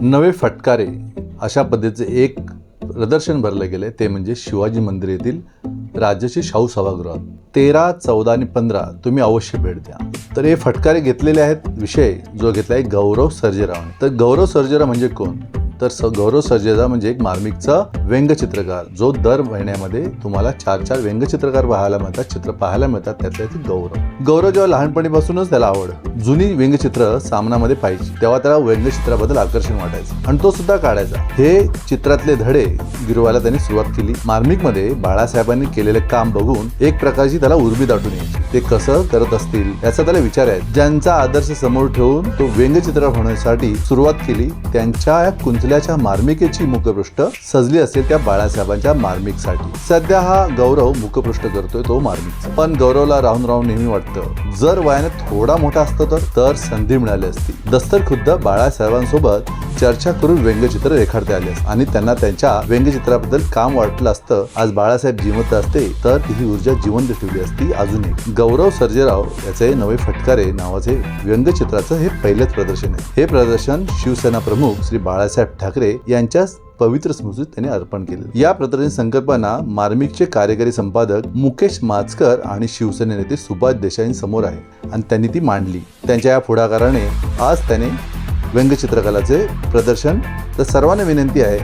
नवे फटकारे अशा पद्धतीचे एक प्रदर्शन भरलं गेले. ते म्हणजे शिवाजी मंदिर येथील राज्याची शाहू सभागृहात. तेरा चौदा आणि पंधरा तुम्ही अवश्य भेट द्या. तर हे फटकारे घेतलेले आहेत विषय जो घेतला आहे गौरव सर्जेराव तर गौरव सर्जेराव म्हणजे कोण? तर स गौरव सर्जेराव म्हणजे एक मार्मिकचा व्यंगचित्रकार जो दर महिन्यामध्ये तुम्हाला चार चार व्यंगचित्रकार पाहायला मिळतात चित्र पाहायला मिळतात त्यातल्या ते गौरव. गौरव जेव्हा लहानपणीपासूनच त्याला आवड जुनी व्यंगचित्र सामनामध्ये पाहिजे तेव्हा त्याला व्यंगचित्राबद्दल आकर्षण वाटायचं. आणि तो सुद्धा काढायचा. हे चित्रातले धडे गिरवायला त्यांनी सुरुवात केली. मार्मिकमध्ये बाळासाहेबांनी केलेले काम बघून एक प्रकारची त्याला उर्मी दाटून यायची. ते कसं करत असतील याचा त्याला विचार आहे. ज्यांचा आदर्श समोर ठेवून तो व्यंगचित्र होण्यासाठी सुरुवात केली त्यांच्या कुंच कुंचल्याच्या मार्मिकेची मुखपृष्ठ सजली असेल त्या बाळासाहेबांच्या मार्मिकसाठी. सध्या हा गौरव मुखपृष्ठ करतोय तो मार्मिकचा. पण गौरवला राहून राहून नेहमी वाटतं जर वयाने थोडा मोठा असतो तर तर संधी मिळाली असती. दस्तर खुद्द बाळासाहेबांसोबत चर्चा करून व्यंगचित्र रेखाटते आले आणि त्यांना त्यांच्या व्यंगचित्राबद्दल काम वाटलं असतं. आज बाळासाहेब जिवंत असते तर ही ऊर्जा जिवंत ठेवली असती अजूनही गौरव सर्जेराव याचे नवे फटकारे नावाचे व्यंगचित्राचं हे पहिलेच प्रदर्शन आहे. हे प्रदर्शन शिवसेना प्रमुख श्री बाळासाहेब ठाकरे यांच्या पवित्र स्मृतीत त्यांनी अर्पण केले या प्रदर्शन संकल्पना मार्मिकचे कार्यकारी संपादक मुकेश माचकर आणि शिवसेने नेते सुभाष देसाई समोर आहे. आणि त्यांनी ती मांडली. त्यांच्या या पुढाकाराने आज त्याने व्यंगचित्रकलाचे प्रदर्शन. तर सर्वांना विनंती आहे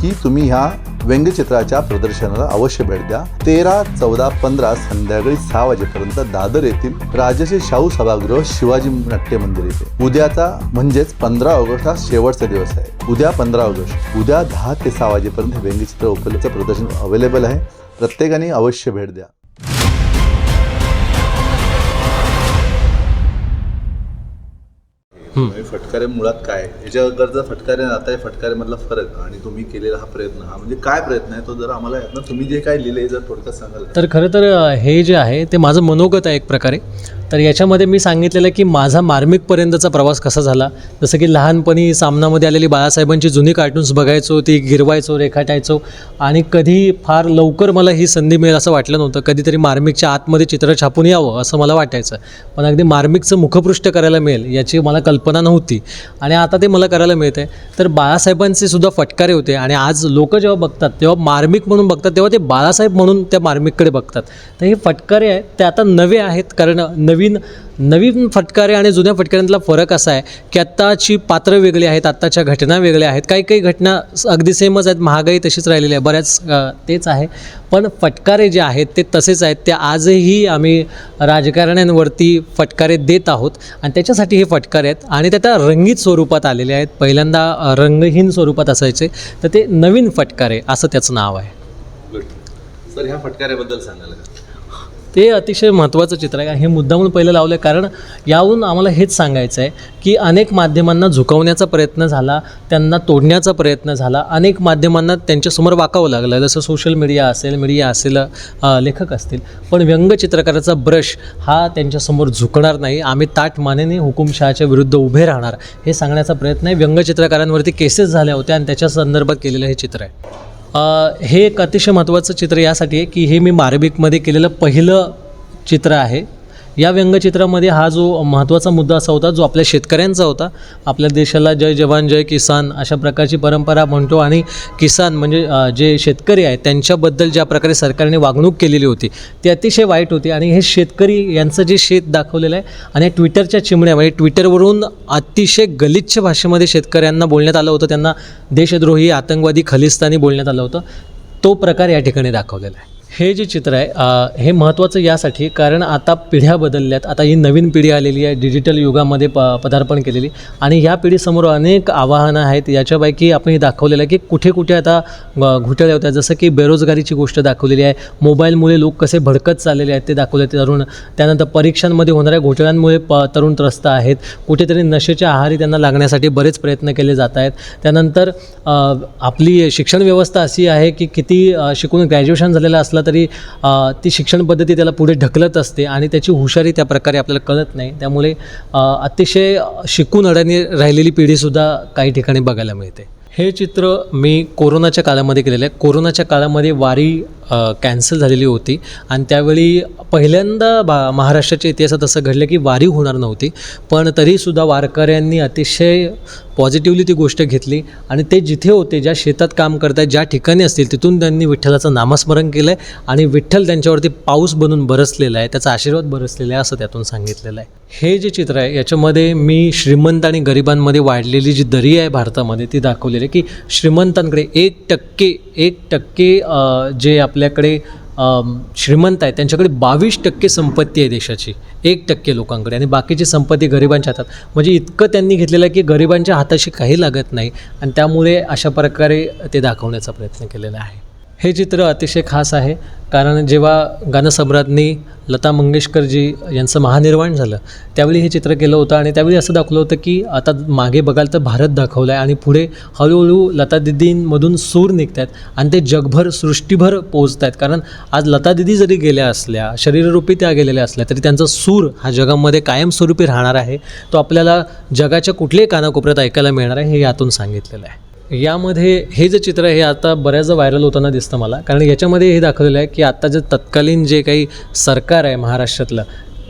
की तुम्ही ह्या व्यंगचित्राच्या प्रदर्शनाला अवश्य भेट द्या. तेरा चौदा पंधरा संध्याकाळी सहा वाजेपर्यंत दादर येथील राजश्री शाहू सभागृह शिवाजी नाट्य मंदिर येथे. उद्याचा म्हणजेच पंधरा ऑगस्ट हा शेवटचा दिवस आहे. उद्या पंधरा ऑगस्ट उद्या दहा ते सहा वाजेपर्यंत हे व्यंगचित्र उपलब्ध प्रदर्शन अवेलेबल आहे. प्रत्येकाने अवश्य भेट द्या. फटकारे मुळात काय? याच्या अगोदरचा फटकारे आणि आता या फटकाऱ्यामधला फरक आणि तुम्ही केलेला हा प्रयत्न हा म्हणजे काय प्रयत्न आहे तो जर आम्हाला यातनं तुम्ही जे काय लिहिले जर थोडक्यात सांगाल? तर खरं तर हे जे आहे ते माझं मनोगत आहे एक प्रकारे. तर याच्यामध्ये मी सांगितलेलं आहे की माझा मार्मिकपर्यंतचा प्रवास कसा झाला? जसं की लहानपणी सामनामध्ये आलेली बाळासाहेबांची जुनी कार्टून्स बघायचो ती गिरवायचो रेखाटायचो आणि कधी फार लवकर मला ही संधी मिळेल असं वाटलं नव्हतं. कधीतरी मार्मिकच्या आतमध्ये चित्र छापून यावं असं मला वाटायचं. पण अगदी मार्मिकचं मुखपृष्ठ करायला मिळेल याची मला कल्पना नव्हती आणि आता ते मला करायला मिळतं आहे तर बाळासाहेबांचे सुद्धा फटकारे होते आणि आज लोक जेव्हा बघतात तेव्हा मार्मिक म्हणून बघतात तेव्हा ते बाळासाहेब म्हणून त्या मार्मिककडे बघतात. तर हे फटकारे आहेत ते आता नवे आहेत कारण नवीन नवीन फटकारे आणि जुन्या फटकाऱ्यांतला फरक असा आहे की आत्ताची पात्र वेगळी आहेत आत्ताच्या घटना वेगळ्या आहेत. काही काही घटना अगदी सेमच आहेत महागाई तशीच राहिलेली आहे बऱ्याच तेच आहे. पण फटकारे जे आहेत ते तसेच आहेत ते आजही आम्ही राजकारण्यांवरती फटकारे देत आहोत आणि त्याच्यासाठी हे फटकारे आहेत आणि त्या रंगीत स्वरूपात आलेले आहेत. पहिल्यांदा रंगहीन स्वरूपात असायचे तर ते नवीन फटकारे असं त्याचं नाव आहे. सर ह्या फटकाऱ्याबद्दल सांगायला ते अतिशय महत्त्वाचं चित्र आहे. हे मुद्दामून पहिलं लावलं आहे कारण याहून आम्हाला हेच सांगायचं आहे की अनेक माध्यमांना झुकवण्याचा प्रयत्न झाला त्यांना तोडण्याचा प्रयत्न झाला अनेक माध्यमांना त्यांच्यासमोर वाकावं लागलं. जसं सोशल मीडिया असेल मीडिया असेल लेखक असतील. पण व्यंगचित्रकाराचा ब्रश हा त्यांच्यासमोर झुकणार नाही. आम्ही ताट मानेने हुकुमशहाच्या विरुद्ध उभे राहणार हे सांगण्याचा प्रयत्न आहे. व्यंगचित्रकारांवरती केसेस झाल्या होत्या आणि त्याच्या संदर्भात केलेलं हे चित्र आहे. हे एक अतिशय महत्त्वाचं चित्र यासाठी आहे की हे मी मारबिकमध्ये केलेलं पहिलं चित्र आहे. या व्यंगचित्रामध्ये हा जो महत्त्वाचा मुद्दा असा होता जो आपल्या शेतकऱ्यांचा होता आपल्या देशाला जय जवान जय किसान अशा प्रकारची परंपरा म्हणतो आणि किसान म्हणजे जे शेतकरी आहेत त्यांच्याबद्दल ज्या प्रकारे सरकारने वागणूक केलेली होती ती अतिशय वाईट होती आणि हे शेतकरी यांचं जे शेत दाखवलेलं आहे आणि ट्विटरच्या चिमण्या म्हणजे ट्विटरवरून अतिशय गलिच्छ भाषेमध्ये शेतकऱ्यांना बोलण्यात आलं होतं त्यांना देशद्रोही आतंकवादी खलिस्तानी बोलण्यात आलं होतं तो प्रकार या ठिकाणी दाखवलेला आहे. हे जे चित्र आहे हे महत्त्वाचं यासाठी कारण आता पिढ्या बदलल्यात. आता ही नवीन पिढी आलेली आहे डिजिटल युगामध्ये प पदार्पण केलेली. आणि या पिढीसमोर अनेक आव्हानं आहेत. याच्यापैकी आपण हे दाखवलेलं आहे की कुठे कुठे आता अ, घोटाळे होतात जसं की बेरोजगारीची गोष्ट दाखवलेली आहे. मोबाईलमुळे लोक कसे भडकत चाललेले आहेत ते दाखवले तरुण. त्यानंतर परीक्षांमध्ये होणाऱ्या घोटाळ्यांमुळे प तरुण त्रस्त आहेत. कुठेतरी नशेच्या आहारी त्यांना लागण्यासाठी बरेच प्रयत्न केले जात आहेत. त्यानंतर आपली शिक्षण व्यवस्था अशी आहे की किती शिकून ग्रॅज्युएशन झालेलं असलं तरी ती शिक्षण पद्धती त्याला पुढे ढकलत असते आणि त्याची हुशारी त्या प्रकारे आपल्याला कळत नाही. त्यामुळे अतिशय शिकून अडाणी राहिलेली पिढीसुद्धा काही ठिकाणी बघायला मिळते. हे चित्र मी कोरोनाच्या काळामध्ये केलेलं आहे. कोरोनाच्या काळामध्ये वारी कॅन्सल झालेली होती. आणि त्यावेळी पहिल्यांदा बा महाराष्ट्राच्या इतिहासात असं घडलं की वारी होणार नव्हती. पण तरीसुद्धा वारकऱ्यांनी अतिशय पॉझिटिव्हली ती गोष्ट घेतली. आणि ते जिथे होते ज्या शेतात काम करत आहेत ज्या ठिकाणी असतील तिथून त्यांनी विठ्ठलाचं नामस्मरण केलं आहे आणि विठ्ठल त्यांच्यावरती पाऊस बनून बरसलेला आहे त्याचा आशीर्वाद बरसलेला आहे असं त्यातून सांगितलेलं आहे. हे जे चित्र आहे याच्यामध्ये मी श्रीमंत आणि गरिबांमध्ये वाढलेली जी दरी आहे भारतामध्ये ती दाखवलेली आहे की श्रीमंतांकडे एक टक्के एक टक्के जे आपले आपल्याकडे श्रीमंत आहेत त्यांच्याकडे बावीस टक्के संपत्ती आहे देशाची एक टक्के लोकांकडे. आणि बाकीची संपत्ती गरिबांच्या हातात. म्हणजे इतकं त्यांनी घेतलेलं आहे की गरिबांच्या हाताशी काही लागत नाही. आणि त्यामुळे अशा प्रकारे ते दाखवण्याचा प्रयत्न केलेला आहे. हे चित्र अतिशय खास आहे. कारण जेव्हा गानसम्राज्ञी लता मंगेशकरजी यांचं महानिर्वाण झालं त्यावेळी हे चित्र केलं होतं आणि त्यावेळी असं दाखवलं होतं की आता मागे बघाल तर भारत दाखवला आहे आणि पुढे हळूहळू लता दिदींमधून सूर निघत आहेत आणि ते जगभर सृष्टीभर पोचत आहेत कारण आज लता दिदी जरी गेल्या असल्या शरीररूपी त्या गेलेल्या असल्या तरी त्यांचा सूर हा जगामध्ये कायमस्वरूपी राहणार आहे. तो आपल्याला जगाच्या कुठल्याही कानाकोपऱ्यात ऐकायला मिळणार आहे हे यातून सांगितलेलं आहे. यामध्ये हे जे चित्र आहे हे आता बऱ्याचदा व्हायरल होताना दिसतं मला. कारण याच्यामध्ये हे दाखवलेलं आहे की आत्ता जे तत्कालीन जे काही सरकार आहे महाराष्ट्रातलं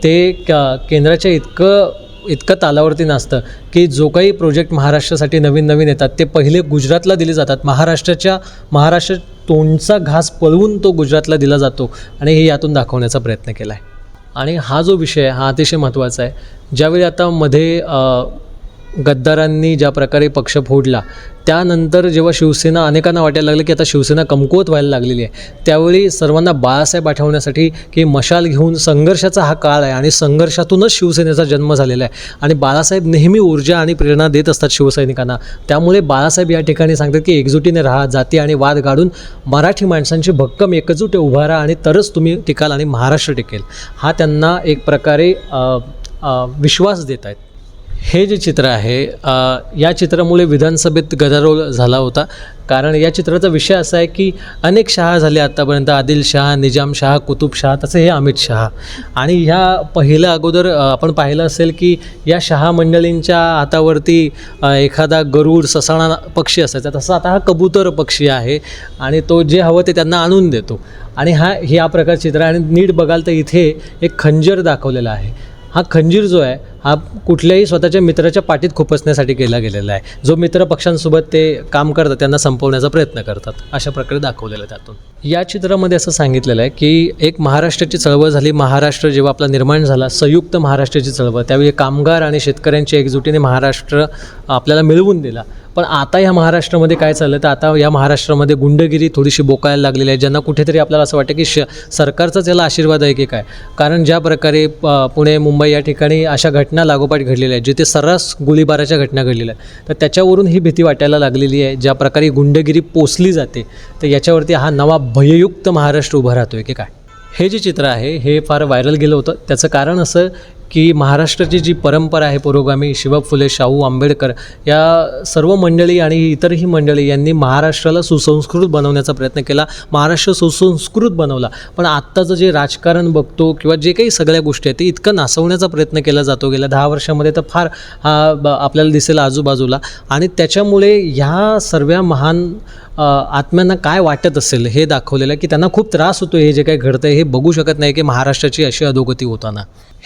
ते क केंद्राच्या इतकं इतकं तालावरती नसतं की जो काही प्रोजेक्ट महाराष्ट्रासाठी नवीन नवीन येतात ते पहिले गुजरातला दिले जातात. महाराष्ट्राच्या महाराष्ट्र तोंडचा घास पळवून तो गुजरातला दिला जातो आणि हे यातून दाखवण्याचा प्रयत्न केला आहे आणि हा जो विषय आहे हा अतिशय महत्त्वाचा आहे. ज्यावेळी आता मध्ये गद्दारांनी ज्या प्रकारे पक्ष फोडला त्यानंतर जेव्हा शिवसेना अनेकांना वाटायला लागलं की आता शिवसेना कमकुवत व्हायला लागलेली आहे त्यावेळी सर्वांना बाळासाहेब आठवण्यासाठी की मशाल घेऊन संघर्षाचा हा काळ आहे आणि संघर्षातूनच शिवसेनेचा जन्म झालेला आहे. आणि बाळासाहेब नेहमी ऊर्जा आणि प्रेरणा देत असतात शिवसैनिकांना. त्यामुळे बाळासाहेब या ठिकाणी सांगतात की एकजुटीने राहा जाती आणि वाद गाडून मराठी माणसांची भक्कम एकजूट उभा राहा आणि तरच तुम्ही टिकाल आणि महाराष्ट्र टिकेल. हा त्यांना एक प्रकारे विश्वास देत आहेत. हे जे चित्र आहे या चित्रामुळे विधानसभेत गदारोळ झाला होता. कारण या चित्राचा विषय असा आहे की अनेक शहा झाले आत्तापर्यंत आदिल शहा निजाम शहा कुतुब शहा तसे हे अमित शहा. आणि ह्या पहिल्या अगोदर आपण पाहिलं असेल की या शहा मंडळींच्या हातावरती एखादा गरुड ससाणा पक्षी असायचा. तसा आता हा कबूतर पक्षी आहे आणि तो जे हवं ते त्यांना आणून देतो. आणि हा हे या प्रकारचं चित्र आहे. आणि नीट बघाल तर इथे एक खंजर दाखवलेला आहे. हा खंजीर जो आहे हा कुठल्याही स्वतःच्या मित्राच्या पाठीत खुपसण्यासाठी केला गेलेला आहे. जो मित्र पक्षांसोबत ते काम करतात त्यांना संपवण्याचा प्रयत्न करतात. अशा प्रकारे दाखवलेलं आहे त्यातून. या चित्रामध्ये असं सांगितलेलं आहे की एक महाराष्ट्राची चळवळ झाली. महाराष्ट्र जेव्हा आपला निर्माण झाला संयुक्त महाराष्ट्राची चळवळ. त्यावेळी कामगार आणि शेतकऱ्यांच्या एकजुटीने महाराष्ट्र आपल्याला मिळवून दिला. पण आता या महाराष्ट्रामध्ये काय चाललं तर आता या महाराष्ट्रामध्ये गुंडगिरी थोडीशी बोकायला लागलेली आहे ज्यांना कुठेतरी आपल्याला असं वाटतं की श सरकारचाच याला आशीर्वाद आहे की काय? कारण ज्या प्रकारे पुणे मुंबई या ठिकाणी अशा घटना लागोपाठ घडलेल्या आहेत जिथे सर्रास गोळीबाराच्या घटना घडलेल्या आहेत. तर त्याच्यावरून ही भीती वाटायला लागलेली आहे ज्या प्रकारे गुंडगिरी पोचली जाते तर याच्यावरती हा नवा भययुक्त महाराष्ट्र उभा राहतो आहे की काय? हे जे चित्र आहे हे फार व्हायरल गेलं होतं. त्याचं कारण असं की महाराष्ट्राची जी परंपरा आहे पुरोगामी शिव फुले शाहू आंबेडकर या सर्व मंडळी आणि इतरही मंडळी यांनी महाराष्ट्राला सुसंस्कृत बनवण्याचा प्रयत्न केला महाराष्ट्र सुसंस्कृत बनवला. पण आत्ताचं जे राजकारण बघतो किंवा जे काही सगळ्या गोष्टी आहेत ते इतकं नासवण्याचा प्रयत्न केला जातो. गेल्या दहा वर्षामध्ये तर फार हा ब- आपल्याला दिसेल आजूबाजूला. आणि त्याच्यामुळे ह्या सर्व महान आत्म्यांना काय वाटत असेल हे दाखवलेलं आहे की त्यांना खूप त्रास होतो हे जे काही घडतं आहे हे बघू शकत नाही की महाराष्ट्राची अशी अधोगती होताना.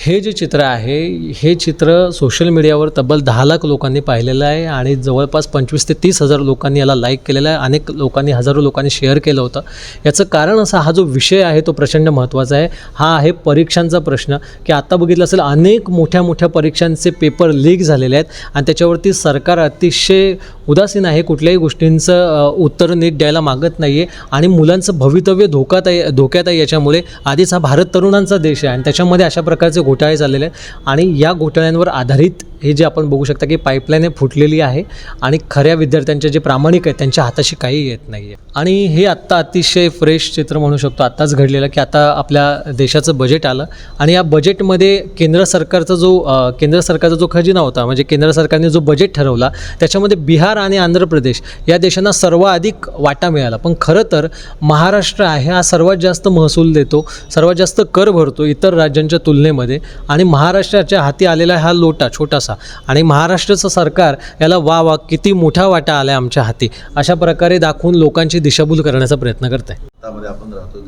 हे जे चित्र आहे. हे चित्र सोशल मीडियावर तब्बल दहा लाख लोकांनी पाहिलेलं आहे आणि जवळपास पंचवीस ते तीस हजार लोकांनी याला लाईक केलेलं आहे. अनेक लोकांनी हजारो लोकांनी शेअर केलं होतं. याचं कारण असं हा जो विषय आहे तो प्रचंड महत्त्वाचा आहे. हा आहे परीक्षांचा प्रश्न. की आत्ता बघितलं असेल अनेक मोठ्या मोठ्या परीक्षांचे पेपर लीक झालेले आहेत आणि त्याच्यावरती सरकार अतिशय उदासीन आहे. कुठल्याही गोष्टींचं उत्तर नीट द्यायला मागत नाही आहे आणि मुलांचं भवितव्य धोकात आहे धोक्यात आहे याच्यामुळे. आधीच हा भारत तरुणांचा देश आहे आणि त्याच्यामध्ये अशा प्रकारचे घोटाळे झालेले आहेत आणि या घोटाळ्यांवर आधारित हे जे आपण बघू शकता की पाईपलाईन फुटलेली आहे आणि खऱ्या विद्यार्थ्यांचे जे प्रामाणिक आहेत त्यांच्या हाताशी काही येत नाही आहे आणि हे आत्ता अतिशय फ्रेश चित्र म्हणू शकतो. आत्ताच घडलेलं की आता आपल्या देशाचं बजेट आलं. आणि या बजेटमध्ये केंद्र सरकारचा जो केंद्र सरकारचा जो खजिना होता म्हणजे केंद्र सरकारने जो बजेट ठरवला त्याच्यामध्ये बिहार आणि आंध्र प्रदेश या देशांना सर्वाधिक वाटा मिळाला. पण खरं तर महाराष्ट्र आहे हा सर्वात जास्त महसूल देतो सर्वात जास्त कर भरतो इतर राज्यांच्या तुलनेमध्ये. आणि महाराष्ट्राच्या हाती आलेला हा लोटा छोटासा आणि महाराष्ट्राचं सरकार याला वा वा किती मोठा वाटा आला आमच्या हाती अशा प्रकारे दाखवून लोकांची दिशाभूल करण्याचा प्रयत्न करत आहे भारतामध्ये आपण राहतो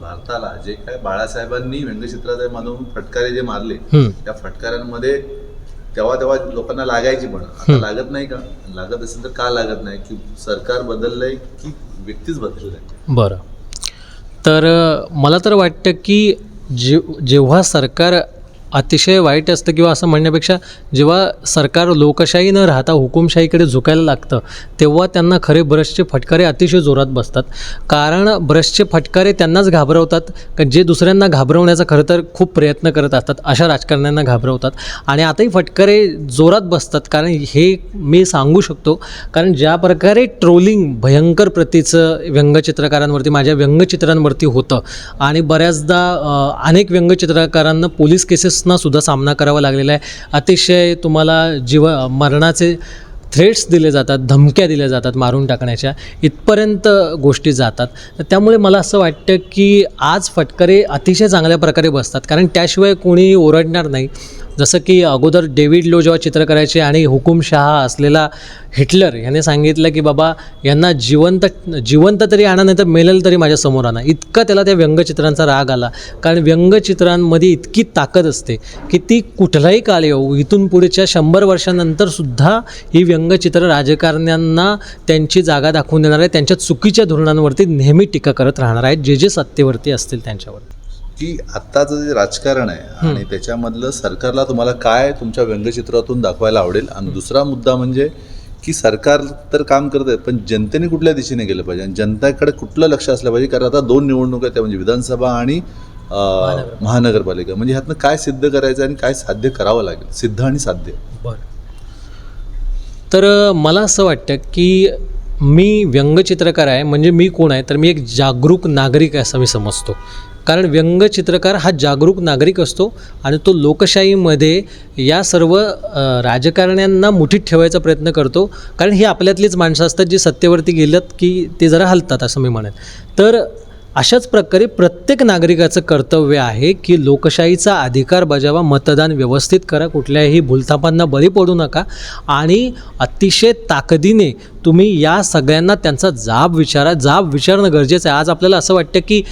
भारताला जे काय बाळासाहेबांनी व्यंगचित्रात मानून फटकारे जे मारले. त्या फटकाऱ्यांमध्ये तेव्हा तेव्हा लोकांना लागायची पण. आता लागत नाही का? लागत असेल तर का लागत नाही? की सरकार बदललंय की व्यक्तीच बदललाय? बरं. तर मला तर वाटतं की जे जेव्हा सरकार अतिशय वाईट असतं किंवा असं म्हणण्यापेक्षा जेव्हा सरकार लोकशाही न राहता हुकुमशाहीकडे झुकायला लागतं तेव्हा त्यांना खरे ब्रशचे फटकारे अतिशय जोरात बसतात. कारण ब्रशचे फटकारे त्यांनाच घाबरवतात जे दुसऱ्यांना घाबरवण्याचा खरं तर खूप प्रयत्न करत असतात अशा राजकारण्यांना घाबरवतात. आणि आताही फटकारे जोरात बसतात कारण हे मी सांगू शकतो कारण ज्या प्रकारे ट्रोलिंग भयंकर प्रतीचं व्यंगचित्रकारांवरती माझ्या व्यंगचित्रांवरती होतं. आणि बऱ्याचदा अनेक व्यंगचित्रकारांना पोलीस केसेस सुद्धा सामना करावा लागलेला आहे. अतिशय तुम्हाला जीव मरणाचे थ्रेट्स दिले जातात धमक्या दिल्या जातात मारून टाकण्याच्या. इथपर्यंत गोष्टी जातात. तर त्यामुळे मला असं वाटतं की आज फटकरे अतिशय चांगल्या प्रकारे बसतात. कारण त्याशिवाय कोणी ओरडणार नाही. जसं की अगोदर डेव्हिड लो जेव्हा चित्र करायचे आणि हुकुमशहा असलेला हिटलर ह्याने सांगितलं की बाबा यांना जिवंत जिवंत तरी आणा नाही तर मेलेल तरी माझ्यासमोर आणा. इतका त्याला त्या व्यंगचित्रांचा राग आला. कारण व्यंगचित्रांमध्ये इतकी ताकद असते की ती कुठलाही काळ येऊ इथून पुढच्या शंभर वर्षानंतरसुद्धा ही व्यंगचित्र राजकारण्यांना त्यांची जागा दाखवून देणार आहे त्यांच्या चुकीच्या धोरणांवरती नेहमी टीका करत राहणार आहेत. जे जे सत्तेवरती असतील त्यांच्यावर. की आत्ताचं जे राजकारण आहे आणि त्याच्यामधलं सरकारला तुम्हाला काय तुमच्या व्यंगचित्रातून दाखवायला आवडेल? आणि दुसरा मुद्दा म्हणजे की सरकार तर काम करत आहे पण जनतेने कुठल्या दिशेने गेलं पाहिजे? आणि जनतेकडे कुठलं लक्ष असलं पाहिजे? कारण आता दोन निवडणुका आहेत त्या म्हणजे विधानसभा आणि महानगरपालिका. म्हणजे ह्यातनं काय सिद्ध करायचं आणि काय साध्य करावं लागेल? सिद्ध आणि साध्य. बरं. तर मला असं वाटतं की मी व्यंगचित्रकार आहे म्हणजे मी कोण आहे? तर मी एक जागरूक नागरिक आहे असं मी समजतो. कारण व्यंगचित्रकार हा जागरूक नागरिक असतो आणि तो लोकशाहीमध्ये या सर्व राजकारण्यांना मुठीत ठेवायचा प्रयत्न करतो. कारण ही आपल्यातलीच माणसं असतात जी सत्तेवरती गेलं की ते जरा हलतात असं मी म्हणेन. तर अशाच प्रकारे प्रत्येक नागरिकाचं कर्तव्य आहे की लोकशाहीचा अधिकार बजावा मतदान व्यवस्थित करा कुठल्याही भूलथापांना बळी पडू नका आणि अतिशय ताकदीने तुम्ही या सगळ्यांना त्यांचा जाब विचारा. जाब विचारणं गरजेचं आहे. आज आपल्याला असं वाटतं की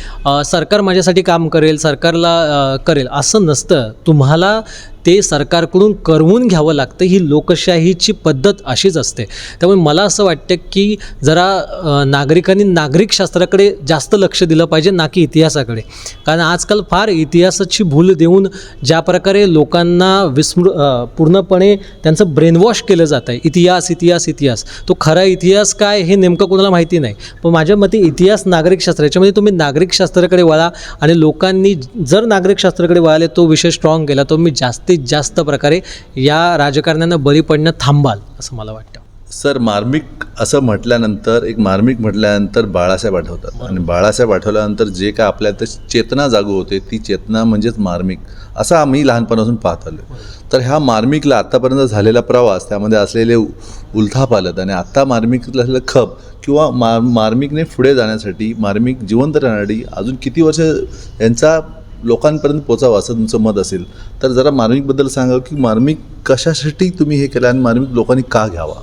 सरकार माझ्यासाठी काम करेल सरकारला करेल असं नसतं. तुम्हाला ते सरकारकडून करवून घ्यावं लागतं ही लोकशाहीची पद्धत अशीच असते. त्यामुळे मला असं वाटतं की जरा नागरिकांनी नागरिकशास्त्राकडे जास्त लक्ष दिलं पाहिजे ना की इतिहासाकडे. कारण आजकाल फार इतिहासाची भूल देऊन ज्या प्रकारे लोकांना विस्मृ पूर्णपणे त्यांचं ब्रेनवॉश केलं जातं आहे इतिहास इतिहास इतिहास. तो खरा इतिहास काय हे नेमकं कोणाला माहिती नाही. पण माझ्या मते इतिहास नागरिकशास्त्र याच्यामध्ये तुम्ही नागरिकशास्त्राकडे वळा आणि लोकांनी जर नागरिकशास्त्राकडे वळाले तो विषय स्ट्रॉंग केला तो मी जास्त जास्तीत जास्त प्रकारे या राजकारण्यांना बळी पडणं थांबाल असं मला वाटतं. सर मार्मिक असं म्हटल्यानंतर एक मार्मिक म्हटल्यानंतर बाळासाहेब आठवतात. आणि बाळासाहेब आठवल्यानंतर जे काय आपल्यात चेतना जागू होते ती चेतना म्हणजेच मार्मिक. असं आम्ही लहानपणापासून पाहत आलो तर ह्या मार्मिकला आत्तापर्यंत झालेला प्रवास त्यामध्ये असलेले उ- उलथापालत आणि आत्ता मार्मिकला असलेलं खप किंवा मार मार्मिकने पुढे जाण्यासाठी मार्मिक जिवंत राहण्यासाठी अजून किती वर्ष यांचा लोकांपर्यंत पोचावं असं तुमचं मत असेल तर जरा मार्मिकबद्दल सांगा की मार्मिक कशासाठी तुम्ही हे केलं आणि मार्मिक लोकांनी का घ्यावा?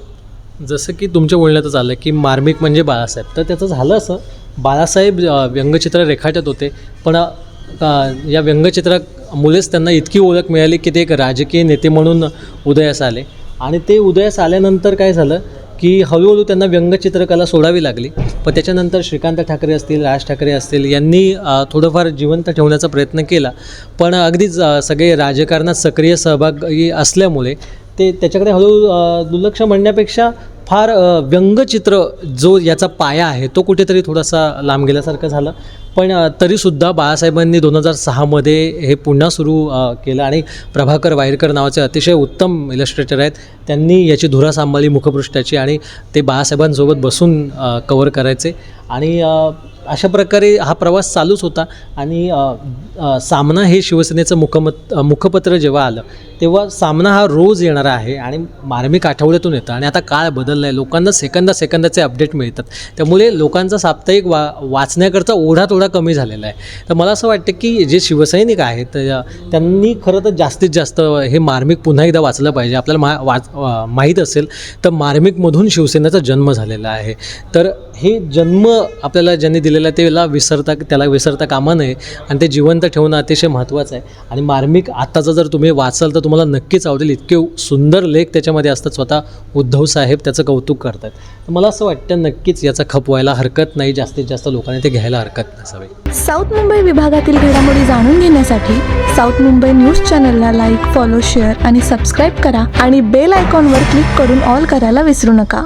जसं की तुमच्या बोलण्यातच आलं की मार्मिक म्हणजे बाळासाहेब. तर त्याचं झालं असं बाळासाहेब व्यंगचित्र रेखाटत होते पण या या व्यंगचित्रामुळेच त्यांना इतकी ओळख मिळाली की ते एक राजकीय नेते म्हणून उदयास आले. आणि ते उदयास आल्यानंतर काय झालं की हळूहळू त्यांना व्यंगचित्रकला सोडावी लागली. पण त्याच्यानंतर श्रीकांत ठाकरे असतील राज ठाकरे असतील यांनी थोडंफार जिवंत ठेवण्याचा प्रयत्न केला. पण अगदीच सगळे राजकारणात सक्रिय सहभागी असल्यामुळे ते त्याच्याकडे हळूहळू दुर्लक्ष म्हणण्यापेक्षा फार व्यंगचित्र जो याचा पाया आहे तो कुठेतरी थोडासा लांब गेल्यासारखं झालं. पण तरीसुद्धा बाळासाहेबांनी दोन हजार सहामध्ये हे पुन्हा सुरू केलं आणि प्रभाकर वायरकर नावाचे अतिशय उत्तम इलस्ट्रेटर आहेत. त्यांनी याची धुरा सांभाळली मुखपृष्ठाची आणि ते बाळासाहेबांसोबत बसून कवर करायचे. आणि अशा प्रकारे हा प्रवास चालूच होता आणि सामना हे शिवसेनेचं मुखमत मुखपत्र जेव्हा आलं तेव्हा सामना हा रोज येणारा आहे आणि मार्मिक आठवड्यातून येतं आणि आता काळ बदलला आहे लोकांना सेकंदा सेकंदाचे अपडेट मिळतात. त्यामुळे लोकांचा साप्ताहिक वा वाचण्याकरता ओढा थोडा कमी झालेला आहे. तर मला असं वाटतं की जे शिवसैनिक आहेत त्यांनी खरं तर जास्तीत जास्त हे मार्मिक पुन्हा एकदा वाचलं पाहिजे. आपल्याला मा वाच माहीत असेल तर मार्मिकमधून शिवसेनेचा जन्म झालेला आहे. तर हे जन्म आपल्याला ज्यांनी दिले दिलेला आहे त्याला विसरता त्याला विसरता कामा नये आणि ते जिवंत ठेवणं अतिशय महत्त्वाचं आहे. आणि मार्मिक आत्ताचं जर तुम्ही वाचाल तर तुम्हाला नक्कीच आवडेल. इतके सुंदर लेख त्याच्यामध्ये असतात. स्वतः उद्धव साहेब त्याचं कौतुक करतात. तर मला असं वाटतं नक्कीच याचा खप व्हायला हरकत नाही. जास्तीत जास्त लोकांनी ते घ्यायला हरकत नसावी. साऊथ मुंबई विभागातील घडामोडी जाणून घेण्यासाठी साऊथ मुंबई न्यूज चॅनलला लाईक फॉलो शेअर आणि सबस्क्राईब करा आणि बेल आयकॉनवर क्लिक करून ऑल करायला विसरू नका.